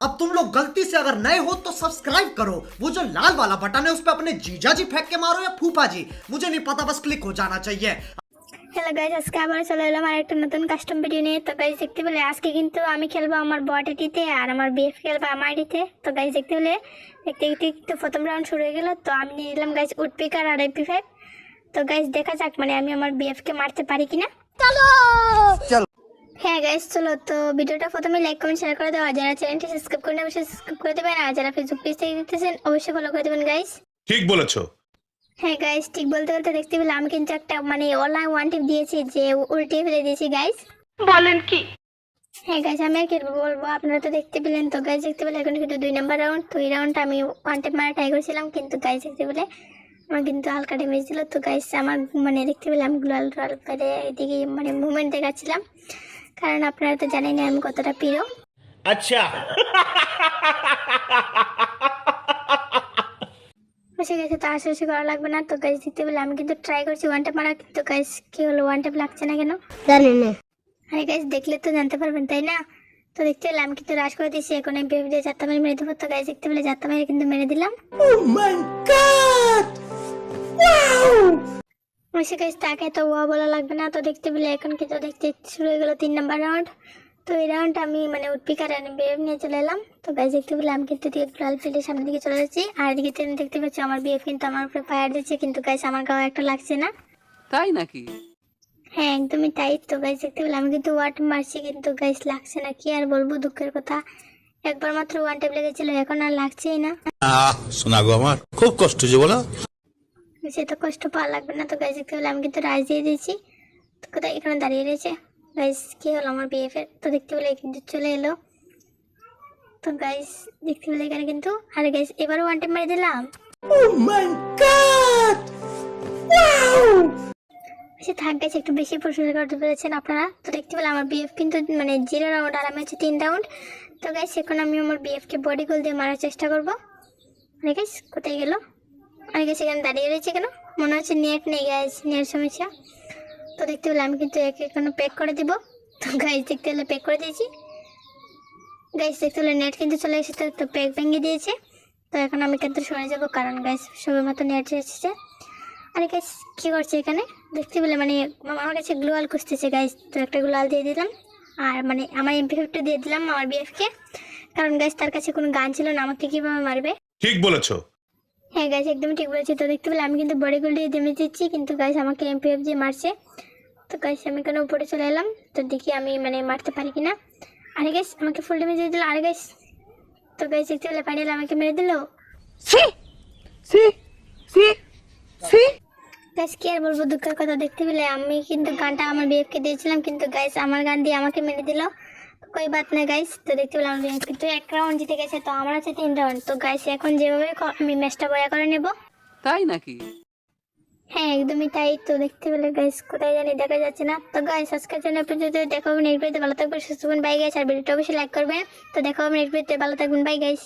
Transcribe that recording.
अब तुम लोग गलती से अगर नए हो तो सब्सक्राइब करो वो जो लाल वाला बटन है उस पर अपने जीजा जी फेंक के मारो या फूफा जी मुझे नहीं पता बस क्लिक हो जाना चाहिए হ্যালো গাইজ আজকে আবার চলে এলাম আর একটা নতুন কাস্টম ভিডিও নিয়ে তো গাইজ দেখতে পেলে আজকে কিন্তু আমি খেলবো আমার বট আইডিতে আর আমার বিএফ খেলবো আমার আইডিতে তো গাইজ দেখতে পেলে দেখতে দেখতে কিন্তু প্রথম রাউন্ড শুরু হয়ে গেল তো আমি নিয়ে নিলাম গাইজ উডপিকার আর এমপি ফাইভ তো গাইজ দেখা যাক মানে আমি আমার বিএফকে মারতে পারি কিনা হ্যাঁ গাইস চলো তো ভিডিওটা প্রথমে লাইক কমেন্ট শেয়ার করে দেওয়া যারা চ্যানেলটি সাবস্ক্রাইব করে অবশ্যই সাবস্ক্রাইব করে দেবেন। আর যারা ফেসবুক পেজ থেকে দেখতেছেন অবশ্যই ফলো করে দেবেন গাইস ঠিক বলেছ। হ্যাঁ গাইস ঠিক বলতে বলতে দেখতে পেলে আমি কিন্তু একটা মানে অনলাইন ওয়ান টিপ দিয়েছি যে উল্টে ফেলে দিয়েছি গাইস বলেন কি? হ্যাঁ গাইস আমি আর কি বলব আপনারা তো দেখতে পেলেন তো গাইস দেখতে পেলে এখন কিন্তু দুই নাম্বার রাউন্ড তো এই রাউন্ডটা আমি ওয়ান টিপ মারা ট্রাই করেছিলাম কিন্তু গাইস দেখতে পেলে আমার কিন্তু হালকা ড্যামেজ দিল। তো গাইস আমার মানে দেখতে পেলে আমি গ্লোয়াল টোয়াল পেরে এদিকে মানে মুভমেন্ট দেখাচ্ছিলাম। কারণ আপনারা তো জানেন আমি কতটা প্রিয়। আচ্ছা। বসে গেছে তো আশেপাশে করা লাগবে না। তো দেখতে পেলে আমি কিন্তু ট্রাই করছি ওয়ান মারা কিন্তু গাইস কি হলো ওয়ান টেপ লাগছে না কেন? জানি না। আরে গাইস দেখলে তো জানতে পারবেন তাই না? তো দেখতে পেলে আমি কিন্তু রাশ করে দিয়েছি এখন আমি ভেবে দিয়ে চারটা মেরে মেরে দেবো। তো গাইস দেখতে পেলে চারটা মেরে কিন্তু মেরে দিলাম। তাকে তো ওয়া বলা লাগবে না তো দেখতে পেলে এখন কিন্তু দেখতে শুরু হয়ে গেলো তিন নাম্বার রাউন্ড তো এই রাউন্ড আমি মানে উৎপিকার বেব নিয়ে চলে এলাম। তো গাইস দেখতে পেলে আমি কিন্তু দিকে ফিল্ডের সামনের দিকে চলে যাচ্ছি। আর এদিকে তুমি দেখতে পাচ্ছি আমার বিএফ কিন্তু আমার উপরে ফায়ার দিচ্ছে কিন্তু গাইস আমার গাও একটা লাগছে না। তাই নাকি? হ্যাঁ একদমই তাই। তো গাইস দেখতে পেলাম আমি কিন্তু ওয়াট মারছি কিন্তু গাইস লাগছে না। কি আর বলব দুঃখের কথা। একবার মাত্র ওয়ান টেপ লেগেছিল এখন আর লাগছেই না। আহ শোনা গো আমার। খুব কষ্ট যে বলো। সে তো কষ্ট পাওয়া লাগবে না। তো গাইস দেখতে পেলাম আমি কিন্তু রাইজ দিয়ে দিয়েছি। তো কোথায়? এখানে দাঁড়িয়ে রয়েছে। গাইস কি হলো আমার বিএফ এর? তো দেখতে পেলে কিন্তু চলে এলো। তো গাইস দেখতে পেলে এখানে কিন্তু আরে গাইস এবারও ওয়ান টেপ মেরে দিলাম। সে থাক গেছে একটু বেশি প্রশংসা করতে পেরেছেন আপনারা। তো দেখতে পেলে আমার বিএফ কিন্তু মানে জিরো রাউন্ড আর আমি হচ্ছে তিন রাউন্ড তো গাইস এখন আমি আমার বিএফকে বডি গোল দিয়ে মারার চেষ্টা করব। আরে গাইস কোথায় গেল? গাইস এখানে দাঁড়িয়ে রয়েছে কেন মনে হচ্ছে নেট নেই গাইস নেট সমস্যা তো দেখতে পেলে আমি কিন্তু একে এখানে প্যাক করে দিব। তো গাইস দেখতে পেলে প্যাক করে দিয়েছি। গাইস দেখতে পেলে নেট কিন্তু চলে এসেছে, তো প্যাক ভেঙে দিয়েছে। তো এখন আমি কিন্তু সরে যাব, কারণ গাইস সবের মতো নেট এসেছে। আরে গাইস কী করছে এখানে? দেখতে পেলে মানে আমার কাছে গ্লোয়াল খুঁজতেছে গাইস তো একটা গ্লোয়াল দিয়ে দিলাম। আর মানে আমার এমপি ফিফটি দিয়ে দিলাম, আমার বিএফকে কারণ গাইস তার কাছে কোনো গান ছিল না, আমাকে কীভাবে মারবে? ঠিক বলেছ। হ্যাঁ গাইস একদম ঠিক বলেছি। তো দেখতে পেলে আমি কিন্তু বডি গোল ডেমেজ দিচ্ছি কিন্তু গাইস আমাকে এমপিএফ দিয়ে মারছে তো গাইস আমি কেন উপরে চলে এলাম। তো দেখি আমি মানে মারতে পারি কি না আরে গাইস আমাকে ফুল ডেমেজ দিয়ে দিল। আরে গাইস তো গাইস দেখতে পেলে পানিয়াল আমাকে মেরে দিল। গাইস কি আর বলব দুঃখের কথা। দেখতে পেলে আমি কিন্তু গানটা আমার বিএফকে দিয়েছিলাম কিন্তু গাইস আমার গান দিয়ে আমাকে মেরে দিল। কই বাত না গাইস তো দেখতে পেলাম কিন্তু এক রাউন্ড জিতে গেছে তো আমার আছে তিন রাউন্ড তো গাইস এখন যেভাবে আমি ম্যাচটা বয়া করে নেব। তাই নাকি? হ্যাঁ একদমই তাই। তো দেখতে পেলে গাইস কোথায় জানি দেখা যাচ্ছে না। তো গাইস আজকের জন্য পর্যন্ত দেখা হবে নেক্সট ভিডিওতে ভালো থাকবেন সুস্থ থাকবেন বাই গাইস আর ভিডিওটা অবশ্যই লাইক করবেন। তো দেখা হবে নেক্সট ভিডিওতে ভালো থাকবেন বাই গাইস